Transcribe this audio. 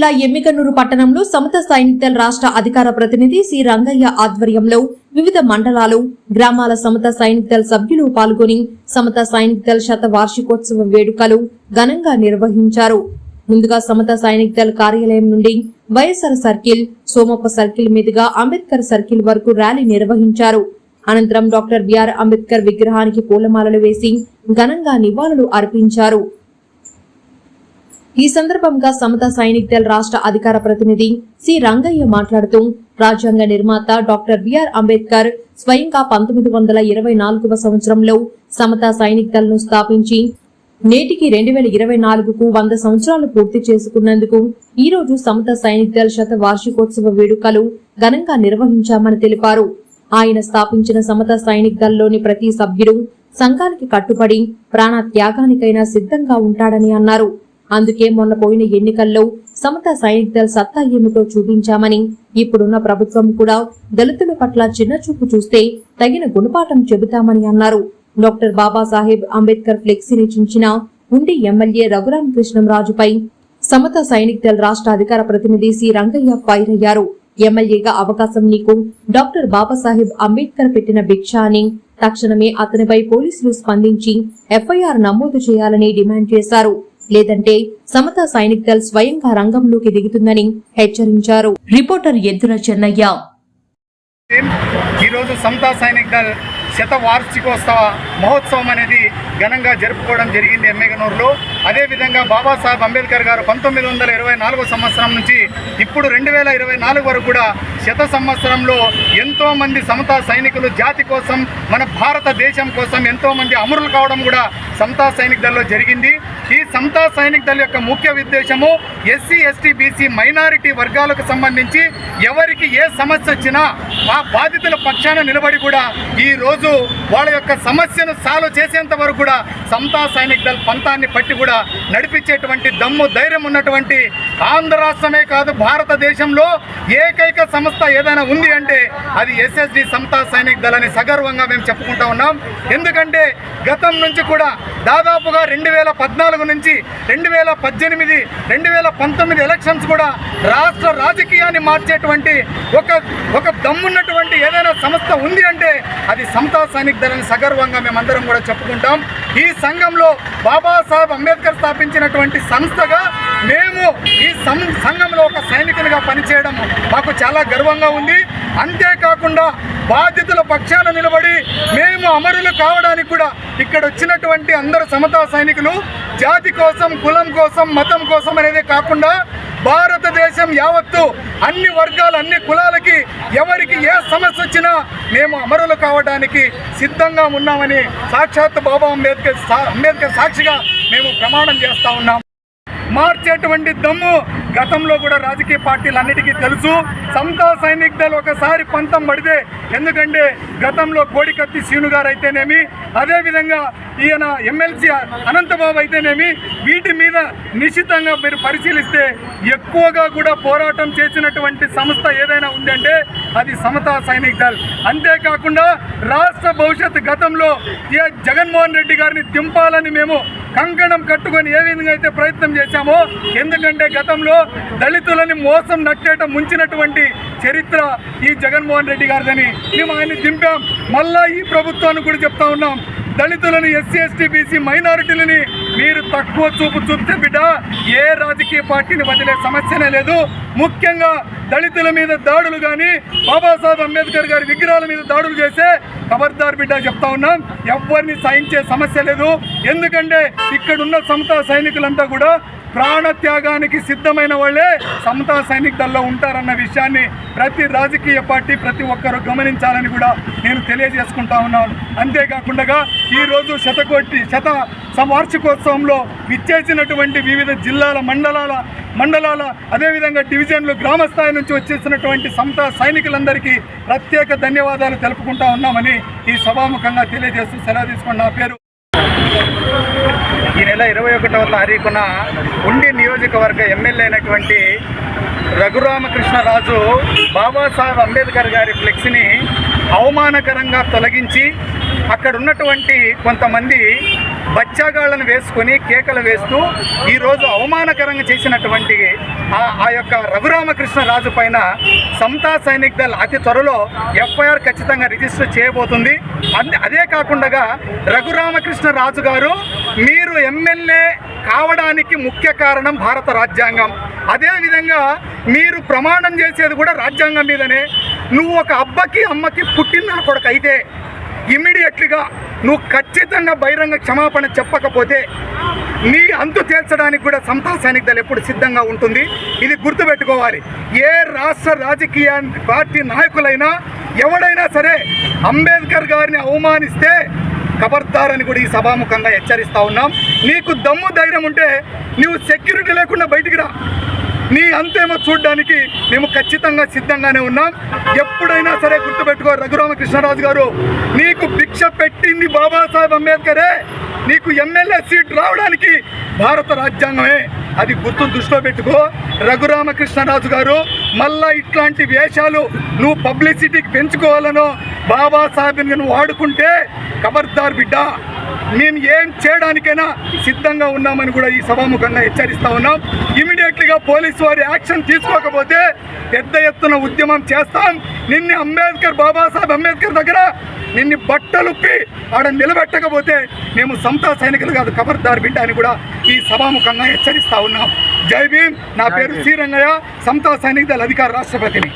జిల్లా ఎమ్మికన్నూరు పట్టణంలో సమత సైనిక్ రాష్ట్ర అధికార ప్రతినిధి సి. రంగయ్య ఆధ్వర్యంలో వివిధ మండలాలు గ్రామాల సమత సైనిక్ సభ్యులు పాల్గొని సమత సైనిక్ శత వార్షికోత్సవ వేడుకలు ఘనంగా నిర్వహించారు. ముందుగా సమత సైనిక్ కార్యాలయం నుండి వైఎస్ఆర్ సర్కిల్ సోమప్ప సర్కిల్ మీదుగా అంబేద్కర్ సర్కిల్ వరకు ర్యాలీ నిర్వహించారు. అనంతరం డాక్టర్ బిఆర్ అంబేద్కర్ విగ్రహానికి పూలమాలలు వేసి ఘనంగా నివాళులు అర్పించారు. ఈ సందర్భంగా సమత సైనిక్ దళ రాష్ట్ర అధికార ప్రతినిధి సి రంగయ్య మాట్లాడుతూ రాజ్యాంగ నిర్మాత డాక్టర్ బిఆర్ అంబేద్కర్ స్వయంగా పంతొమ్మిది వందల ఇరవై నాలుగవ సంవత్సరంలో సమత సైనిక్ దళను స్థాపించి నేటికి రెండు వేల ఇరవై నాలుగుకు వంద సంవత్సరాలు పూర్తి చేసుకున్నందుకు ఈ రోజు సమత సైనిక్ దళ శత వార్షికోత్సవ వేడుకలు ఘనంగా నిర్వహించామని తెలిపారు. ఆయన స్థాపించిన సమత సైనిక్ దళలోని ప్రతి సభ్యుడు సంఘానికి కట్టుబడి ప్రాణ త్యాగానికైనా సిద్ధంగా ఉంటాడని అన్నారు. అందుకే మొన్న పోయిన ఎన్నికల్లో సమత సైనిక్ దళ సత్తా ఏమిటో చూపించామని ఇప్పుడున్న ప్రభుత్వం కూడా దళితుల పట్ల చిన్న చూపు చూస్తే తగిన గుణపాఠం చెబుతామని అన్నారు. డాక్టర్ బాబాసాహెబ్ అంబేద్కర్ ఫ్లెక్సీని చించిన ఉండి ఎమ్మెల్యే రఘురామ కృష్ణంరాజుపై సమత సైనిక్ దళ రాష్ట్ర అధికార ప్రతినిధి సి. రంగయ్య ఫైర్ అయ్యారు. ఎమ్మెల్యేగా అవకాశం నీకు డాక్టర్ బాబాసాహెబ్ అంబేద్కర్ పెట్టిన భిక్ష అని తక్షణమే అతనిపై పోలీసులు స్పందించి ఎఫ్ఐఆర్ నమోదు చేయాలని డిమాండ్ చేశారు. లేదంటే సమతా సైనిక్ దళ్ స్వయంగా రంగంలోకి దిగుతుందని హెచ్చరించారు. రిపోర్టర్ ఎద్దుల చెన్నయ్య. ఈరోజు సమతా సైనిక్ దళ్ శత వార్షికోత్సవ మహోత్సవం అనేది ఘనంగా జరుపుకోవడం జరిగింది ఎమ్మెగనూరులో. అదేవిధంగా బాబాసాహెబ్ అంబేద్కర్ గారు పంతొమ్మిది వందల ఇరవై నాలుగో సంవత్సరం నుంచి ఇప్పుడు రెండు వేల ఇరవై నాలుగు వరకు కూడా శత సంవత్సరంలో ఎంతో మంది సమతా సైనికులు జాతి కోసం మన భారతదేశం కోసం ఎంతో మంది అమరులు కావడం కూడా సమతా సైనిక దళలో జరిగింది. ఈ సమతా సైనిక దళ యొక్క ముఖ్య ఉద్దేశము ఎస్సీ ఎస్టీ బీసీ మైనారిటీ వర్గాలకు సంబంధించి ఎవరికి ఏ సమస్య వచ్చినా ఆ బాధితుల పక్షాన నిలబడి కూడా ఈ రోజు వాళ్ళ యొక్క సమస్యను సాల్వ్ చేసేంత వరకు కూడా సమతా సైనిక దళ పంతాన్ని పట్టి కూడా నడిపించేటువంటి దమ్ము ధైర్యం ఉన్నటువంటి ఆంధ్ర రాష్ట్రమే కాదు భారతదేశంలో ఏకైక సంస్థ సంస్థ ఏదైనా ఉంది అంటే అది ఎస్ఎస్డి సమతా సైనిక్ దళ అని సగర్వంగా మేము చెప్పుకుంటా ఉన్నాం. ఎందుకంటే గతం నుంచి కూడా దాదాపుగా రెండు వేల పద్నాలుగు నుంచి రెండు వేల పద్దెనిమిది రెండు వేల పంతొమ్మిది ఎలక్షన్స్ కూడా రాష్ట్ర రాజకీయాన్ని మార్చేటువంటి ఒక ఒక దమ్మున్నటువంటి ఏదైనా సంస్థ ఉంది అంటే అది సమతా సైనిక్ దళని సగర్వంగా మేమందరం కూడా చెప్పుకుంటాం. ఈ సంఘంలో బాబాసాహెబ్ అంబేద్కర్ స్థాపించినటువంటి సంస్థగా మేము ఈ సం సంఘంలో ఒక సైనికునిగా పనిచేయడం మాకు చాలా గర్వంగా ఉంది. అంతేకాకుండా బాధితుల పక్షాన నిలబడి మేము అమరులు కావడానికి కూడా ఇక్కడ వచ్చినటువంటి అందరు సమతా సైనికులు జాతి కోసం కులం కోసం మతం కోసం అనేది కాకుండా భారతదేశం యావత్తు అన్ని వర్గాలు అన్ని కులాలకి ఎవరికి ఏ సమస్య వచ్చినా మేము అమరులు కావడానికి సిద్ధంగా ఉన్నామని సాక్షాత్ బాబా అంబేద్కర్ అంబేద్కర్ సాక్షిగా మేము ప్రమాణం చేస్తూ ఉన్నాం. మార్చేటువంటి దమ్ము గతంలో కూడా రాజకీయ పార్టీలన్నిటికీ తెలుసు. సమతా సైనిక్ దళ ఒకసారి పంతం పడితే ఎందుకంటే గతంలో కోడికత్తి శీను గారు అయితేనేమి అదేవిధంగా ఈయన ఎమ్మెల్సీ అనంతబాబు అయితేనేమి వీటి మీద నిశ్చితంగా మీరు పరిశీలిస్తే ఎక్కువగా కూడా పోరాటం చేసినటువంటి సంస్థ ఏదైనా ఉందంటే అది సమతా సైనిక్ దళ్. అంతేకాకుండా రాష్ట్ర భవిష్యత్ గతంలో ఏ జగన్మోహన్ రెడ్డి గారిని దింపాలని మేము కంకణం కట్టుకొని ఏ విధంగా అయితే ప్రయత్నం చేశామో ఎందుకంటే గతంలో దళితులని మోసం నట్టేట ముంచినటువంటి చరిత్ర ఈ జగన్మోహన్ రెడ్డి గారిదని మేము ఆయన్ని దింపాం. మళ్ళా ఈ ప్రభుత్వాన్ని కూడా చెప్తా ఉన్నాం. దళితులను ఎస్సీ ఎస్టీ బీసీ మైనారిటీలని మీరు తక్కువ చూపు చూస్తే బిడ్డ ఏ రాజకీయ పార్టీని వదిలే సమస్యనే లేదు. ముఖ్యంగా దళితుల మీద దాడులు కానీ బాబాసాహెబ్ అంబేద్కర్ గారి విగ్రహాల మీద దాడులు చేసే ఖబర్దార్ బిడ్డ చెప్తా ఉన్నాం. ఎవరిని సహించే సమస్య లేదు. ఎందుకంటే ఇక్కడున్న సమతా సైనికులంతా కూడా ప్రాణత్యాగానికి సిద్ధమైన వాళ్ళే సమతా సైనిక్ దళలో ఉంటారన్న విషయాన్ని ప్రతి రాజకీయ పార్టీ ప్రతి ఒక్కరూ గమనించాలని కూడా నేను తెలియజేసుకుంటా ఉన్నాను. అంతేకాకుండా ఈరోజు శతకోటి శత వార్షికోత్సవంలో విచ్చేసినటువంటి వివిధ జిల్లాల మండలాల మండలాల అదేవిధంగా డివిజన్లు గ్రామ స్థాయి నుంచి వచ్చేసినటువంటి సమతా సైనికులందరికీ ప్రత్యేక ధన్యవాదాలు తెలుపుకుంటా ఉన్నామని ఈ సభాముఖంగా తెలియజేస్తూ సెలవు తీసుకున్న నా పేరు ఈ నెల ఇరవై ఒకటవ తారీఖున ఉండి నియోజకవర్గ ఎమ్మెల్యే అయినటువంటి రఘురామకృష్ణరాజు బాబాసాహెబ్ అంబేద్కర్ గారి ఫ్లెక్స్ని అవమానకరంగా తొలగించి అక్కడ ఉన్నటువంటి కొంతమంది బచ్చాగాళ్ళను వేసుకొని కేకలు వేస్తూ ఈరోజు అవమానకరంగా చేసినటువంటి ఆ- యొక్క రఘురామకృష్ణ రాజు పైన సమతా సైనిక్ దళ్ అతి త్వరలో ఎఫ్ఐఆర్ ఖచ్చితంగా రిజిస్టర్ చేయబోతుంది. అంతే అదే కాకుండా రఘురామకృష్ణరాజు గారు మీరు ఎమ్మెల్యే కావడానికి ముఖ్య కారణం భారత రాజ్యాంగం. అదేవిధంగా మీరు ప్రమాణం చేసేది కూడా రాజ్యాంగం మీదనే. నువ్వు ఒక అబ్బకి అమ్మకి పుట్టిన కొడుకు అయితే ఇమ్మీడియట్లీగా నువ్వు ఖచ్చితంగా బహిరంగ క్షమాపణ చెప్పకపోతే నీ అంతు తేల్చడానికి కూడా సమతా సైనిక దళం ఎప్పుడు సిద్ధంగా ఉంటుంది? ఇది గుర్తుపెట్టుకోవాలి. ఏ రాష్ట్ర రాజకీయ పార్టీ నాయకులైనా ఎవడైనా సరే అంబేద్కర్ గారిని అవమానిస్తే కబర్దారని కూడా ఈ సభాముఖంగా హెచ్చరిస్తూ ఉన్నాం. నీకు దమ్ము ధైర్యం ఉంటే నువ్వు సెక్యూరిటీ లేకుండా బయటికి రా. నీ అంతేమో చూడడానికి మేము ఖచ్చితంగా సిద్ధంగానే ఉన్నాం. ఎప్పుడైనా సరే గుర్తుపెట్టుకో రఘురామకృష్ణరాజు గారు నీకు భిక్ష పెట్టింది బాబాసాహెబ్ అంబేద్కరే. నీకు ఎమ్మెల్యే సీట్ రావడానికి భారత రాజ్యాంగమే. అది గుర్తు దృష్టిలో పెట్టుకో. రఘురామకృష్ణరాజు గారు మళ్ళా ఇట్లాంటి వేషాలు నువ్వు పబ్లిసిటీకి పెంచుకోవాలనో బాబాసాహెబ్ని నువ్వు వాడుకుంటే ఖబర్దార్ బిడ్డ. మేము ఏం చేయడానికైనా సిద్ధంగా ఉన్నామని కూడా ఈ సభాముఖంగా హెచ్చరిస్తా ఉన్నాం. ఇమీడియట్లీగా పోలీసు వారి యాక్షన్ తీసుకోకపోతే పెద్ద ఎత్తున ఉద్యమం చేస్తాం. నిన్ను అంబేద్కర్ బాబాసాహెబ్ అంబేద్కర్ దగ్గర నిన్ను బట్టలుప్పి ఆడ నిలబెట్టకపోతే మేము సమతా సైనికులు కాదు ఖబర్దార్ బిడ్డ అని కూడా ఈ సభాముఖంగా హెచ్చరిస్తా ఉన్నాం. జై భీమ్. నా పేరు శ్రీరంగయ్య సమతా సైనిక దళ అధికార రాష్ట్రపతిని.